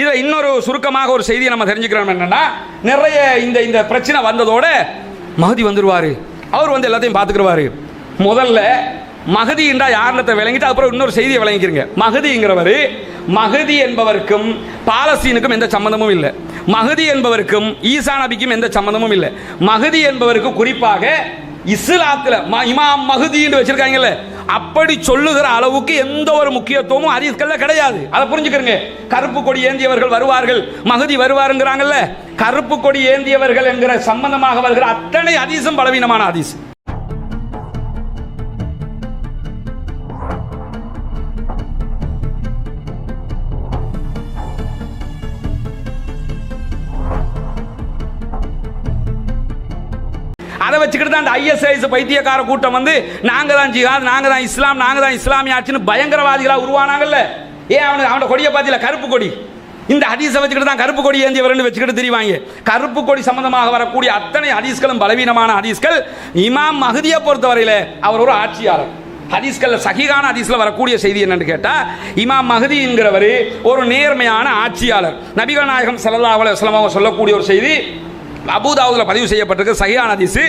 இதில் இன்னொரு சுருக்கமாக ஒரு செய்தியை நம்ம தெரிஞ்சுக்கிறோம் என்னன்னா நிறைய இந்த இந்த பிரச்சனை வந்ததோட மகதி வந்துடுவார் அவர் வந்து எல்லாத்தையும் பார்த்துக்கிடுவாரு முதல்ல மகதி என்றா யாருனத்தை விளங்கிட்டு அப்புறம் இன்னொரு செய்தியை விளங்கிக்கிறீங்க. மகதிங்கிறவர் மகதி என்பவருக்கும் பாலஸ்தீனுக்கும் எந்த சம்மந்தமும் இல்லை. மகதி என்பவருக்கும் ஈசா நபிக்கும் எந்த சம்மந்தமும் இல்லை. மகதி என்பவருக்கு குறிப்பாக இஸ்லாத்தில் இமாம் மகுதின்னு வச்சிருக்காங்கல்ல அப்படி சொல்லுகிற அளவுக்கு எந்த ஒரு முக்கியத்துவமும் ஹதீஸ்கள்ல கிடையாது. அதை புரிஞ்சுக்கிறங்க. கருப்பு கொடி ஏந்தியவர்கள் வருவார்கள். மகுதி வருவாருங்கிறாங்கல்ல. கருப்பு கொடி ஏந்தியவர்கள் என்கிற சம்பந்தமாக வருகிற அத்தனை அதிசம் பலவீனமான அதிசம் அதை வச்சுக்கிட்டு தான் அந்த ஐஎஸ்ஐஎஸ் பைத்தியக்கார கூட்டம் வந்து நாங்கள் தான் ஜிஹாத் நாங்கள் தான் இஸ்லாம் நாங்கள் தான் இஸ்லாமிய ஆட்சின்னு பயங்கரவாதிகளாக உருவானாங்கல்ல? ஏன் அவனுக்கு அவனோட கொடியை பார்த்தில? கருப்பு கொடி. இந்த ஹதீஸை வச்சுக்கிட்டு தான் கருப்பு கொடி ஏந்தியவர்னு வச்சுக்கிட்டு தெரிவாங்க. கருப்பு கொடி சம்பந்தமாக வரக்கூடிய அத்தனை ஹதீஸ்களும் பலவீனமான ஹதீஸ்கள். இமாம் மகுதியை பொறுத்தவரையில் அவர் ஒரு ஆட்சியாளர். ஹதீஸ்கள்ல சகிகான ஹதீஸில் வரக்கூடிய செய்தி என்னன்னு கேட்டால் இமாம் மஹதிங்கிறவர் ஒரு நேர்மையான ஆட்சியாளர். நபிகள் நாயகம் ஸல்லல்லாஹு அலைஹி சொல்லக்கூடிய ஒரு செய்தி அபூதாவுதுல பதிவு செய்யப்பட்டிருக்கு சகியான அதிசு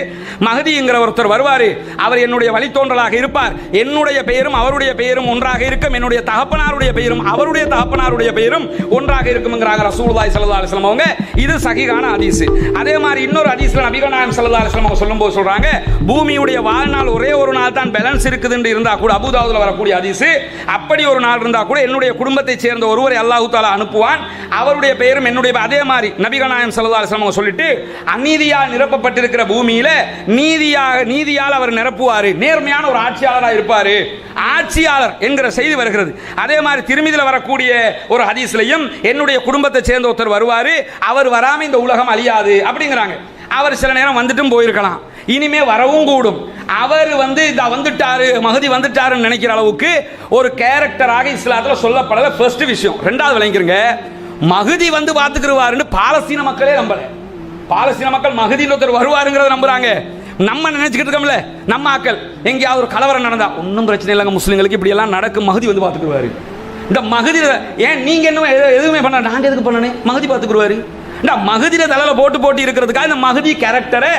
மகதிங்கிற ஒருத்தர் வருவார் அவர் என்னுடைய வழித்தோன்றலாக இருப்பார். என்னுடைய பெயரும் அவருடைய பெயரும் ஒன்றாக இருக்கும். என்னுடைய தகப்பனாருடைய பெயரும் அவருடைய தகப்பனாருடைய பெயரும் ஒன்றாக இருக்கும்ங்கிறாங்க ரசூலுல்லாய் சல்லா அலிஸ்லாம் அவங்க இது சஹிகான ஹதீஸ். அதே மாதிரி இன்னொரு ஹதீஸ்ல நபிகநாயம் சல்லா அலிஸ்லாம் அவங்க சொல்லும்போது சொல்றாங்க பூமியுடைய வாழ்நாள் ஒரே ஒரு நாள் தான் பேலன்ஸ் இருக்குதுன்னு இருந்தால் கூட அபுதாவுதில் வரக்கூடிய ஹதீஸ். அப்படி ஒரு நாள் இருந்தால் கூட என்னுடைய குடும்பத்தை சேர்ந்த ஒருவரை அல்லாஹு தாலா அனுப்புவான். அவருடைய பெயரும் என்னுடைய அதே மாதிரி நபிகநாயம் சல்லா அலிஸ்லாம் அவங்க சொல்லிட்டு அநீதியால் நிரப்பப்பட்டிருக்கிற பூமியில நீதியாக நீதியால் அவர் நிரப்புவார். நேர்மையான ஒரு ஆட்சியாளராக இருப்பார். ஆட்சியாளர் என்கிற செய்தி வருகிறது. அதே மாதிரி திருமிதியில் வரக்கூடிய ஒரு ஹதீஸ்லையும் என்னுடைய குடும்பத்தை சேர்ந்த ஒருத்தர் வருவார். அவர் வராம இந்த உலகம் அழியாது அப்படிங்கிறாங்க. அவர் சில நேரம் வந்துட்டும் போயிருக்கலாம். இனிமே வரவும் கூடும். அவர் வந்து இந்த வந்துட்டாரு மகதி வந்துட்டாருன்னு நினைக்கிற அளவுக்கு ஒரு கேரக்டராக இஸ்லாத்துல சொல்லப்படல. ஃபர்ஸ்ட் விஷயம். ரெண்டாவது விளங்கிருங்க. மகுதி வந்து பார்த்துக்கிருவாருன்னு பாலஸ்தீன மக்களே நம்பல. பாலஸ்தீன மக்கள் மகதியில் ஒருத்தர் வருவாருங்கிறத நம்புறாங்க. நம்ம நினைச்சுக்கிட்டு இருக்கோம்ல நம்ம ஆக்கள். எங்கேயாவது ஒரு கலவரம் நடந்தா ஒன்றும் பிரச்சனை இல்லைங்க முஸ்லீம்களுக்கு இப்படி எல்லாம் நடக்கும் மகதி வந்து பார்த்துக்குருவாரு இந்த மகதி ஏன் நீங்க என்ன எது- எதுவுமே பண்ண நாங்க எதுக்கு பண்ணனே மகதி பார்த்துக்குருவாரு இந்த மகதியில தலையில் போட்டு போட்டு இருக்கிறதுக்காக இந்த மகதி கேரக்டரை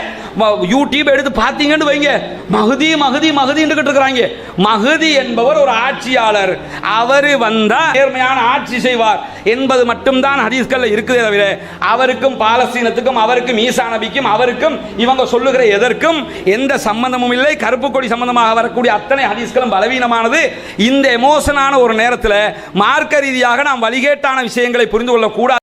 யூடியூப் எடுத்து பார்த்தீங்கன்னு வைங்க. மகதி மகதி மகதின்னு இருக்கிறாங்க. மகதி என்பவர் ஒரு ஆட்சியாளர். அவர் வந்தால் நேர்மையான ஆட்சி செய்வார். என்பது மட்டும்தான் ஹதீஸ்களில் இருக்குதே தவிர அவருக்கும் பாலஸ்தீனத்துக்கும் அவருக்கும் ஈசா நபிக்கும் அவருக்கும் இவங்க சொல்லுகிற எதற்கும் எந்த சம்பந்தமும் இல்லை. கருப்பு கொடி சம்பந்தமாக வரக்கூடிய அத்தனை ஹதீஸ்களும் பலவீனமானது. இந்த எமோஷனான ஒரு நேரத்தில் மார்க்க ரீதியாக நாம் வழிகேட்டான விஷயங்களை புரிந்து கொள்ளக்கூடாது.